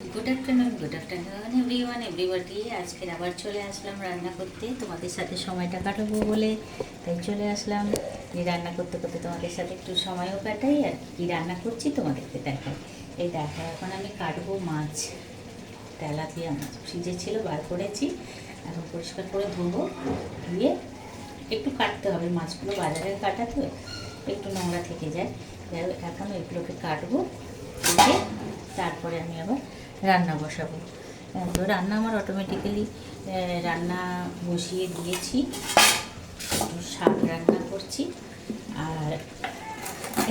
Good afternoon good afternoon everyone everybody আজকের আবার চলে আসলাম রান্না করতে। তোমাদের সাথে সময়টা কাটাবো বলে তাই চলে আসলাম। এই রান্না করতে করতে তোমাদের সাথে একটু সময়ও কাটাই আর কি রান্না করছি তোমাদেরকে দেখাই। এই দেখো, এখন আমি কাটবো মাছ। তেলাপিয়া মাছ ফ্রিজে ছিল বার করেছি। এখন পরিষ্কার করে ধুবো, ধুয়ে একটু কাটতে হবে। মাছগুলো বাজারে কাটা তো, একটু নোংরা থেকে যায়। এখন এগুলোকে কাটবো কেটে তারপরে আমি আবার রান্না বসাবো। তো রান্না আমার অটোমেটিক্যালি রান্না বসিয়ে দিয়েছি। শাক রান্না করছি। আর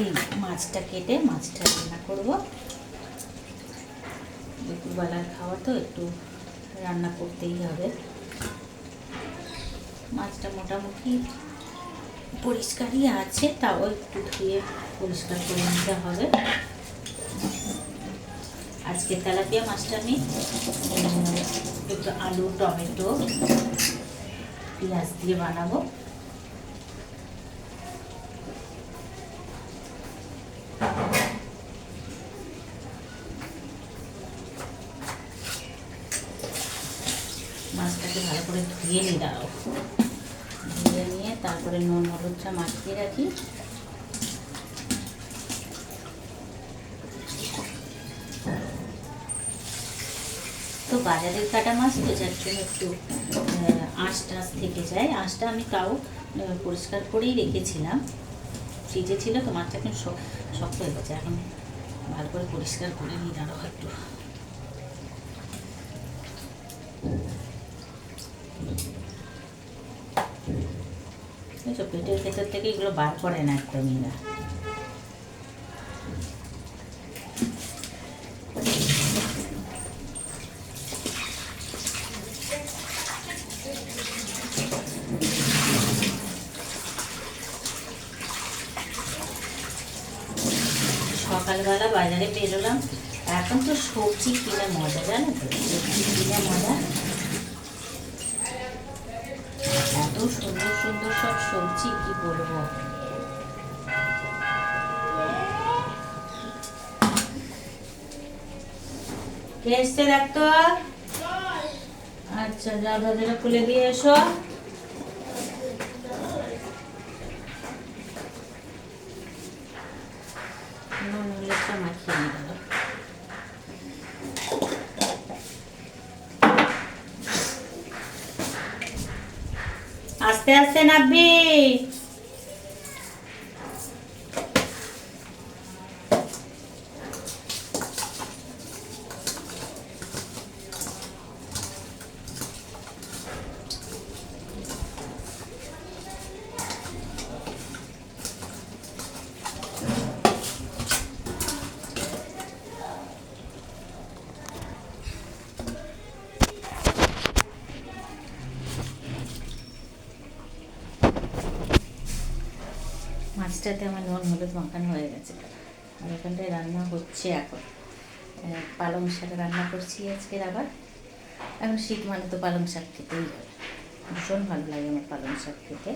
এই মাছটা কেটে মাছটা রান্না করব। দুপুরবেলার খাওয়া তো একটু রান্না করতেই হবে। মাছটা মোটামুটি পরিষ্কারই আছে, তাও একটু ধুয়ে পরিষ্কার করে নিতে হবে। আজকে তেলাপিয়া মাছটা আমি একটু আলু, টমেটো, পেঁয়াজ দিয়ে বানাবো। মাছটাকে ভালো করে ধুয়ে নিয়ে দাও। ধুয়ে নিয়ে তারপরে নুন হলুদটা মাখিয়ে রাখি। তো বাজারের কাটা মাছ তো যার জন্য একটু আঁশ টাঁশ থেকে যায়। আঁশটা আমি তাও পরিষ্কার করেই রেখেছিলাম। ফ্রিজে ছিল তো মাছটা এখন শক্ত হয়ে গেছে। এখন ভালো করে পরিষ্কার করে নিই দাঁড়াও একটু পেটের ভেতর থেকে এগুলো বার করে না একদমই না। সকালবেলা বাজারে বেরোলাম এখন তো সবজি কিনে মজা, জানো তো? কিনে মজা। এত সুন্দর সুন্দর সব সবজি, কি বলব? এসছে দেখতো আচ্ছা যা খুলে দিয়ে এসো। নুন হলুদটা মাখিয়ে গেল আস্তে আস্তে নাববি মাছটাতে আমার নুন, হলুদ মাখানো হয়ে গেছে। আর ওখানটায় রান্না হচ্ছে এখন। পালং শাক রান্না করছি আজকের আবার। এখন শীত মানে তো পালং শাক খেতেই হবে। ভীষণ ভালো লাগে আমার পালং শাক খেতে।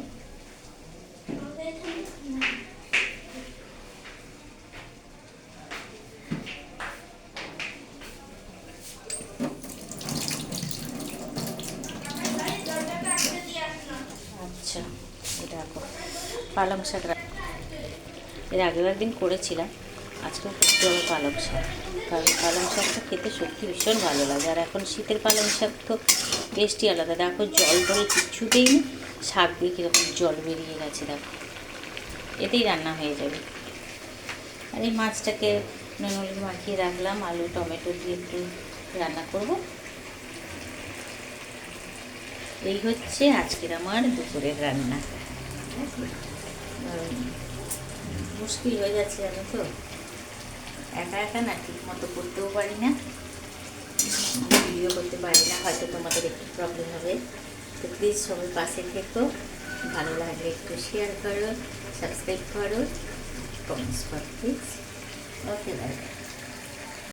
আচ্ছা এটা পালং শাক এর আগের একদিন করেছিলাম। আজকে করতে হবে পালং শাক। কারণ পালং শাকটা খেতে সত্যি ভীষণ ভালো লাগে। আর এখন শীতের পালং শাক তো টেস্টই আলাদা। দেখো জল টল কিচ্ছু দেয়নি শাক দিয়ে কীরকম জল বেরিয়ে গেছে, দেখো। এতেই রান্না হয়ে যাবে। আর এই মাছটাকে নুন মাখিয়ে রাখলাম। আলু, টমেটো দিয়ে একটু রান্না করব। এই হচ্ছে আজকের আমার দুপুরের রান্না। মুশকিল হয়ে যাচ্ছে জানো তো? একা একা না ঠিক মতো করতেও পারি না। ভিডিও করতে পারি না, হয়তো তোমাদের একটু প্রবলেম হবে। তো প্লিজ সবাই পাশে থেকো, ভালো লাগলে একটু শেয়ার করো সাবস্ক্রাইব করো কমেন্টস করো প্লিজ ওকে বাই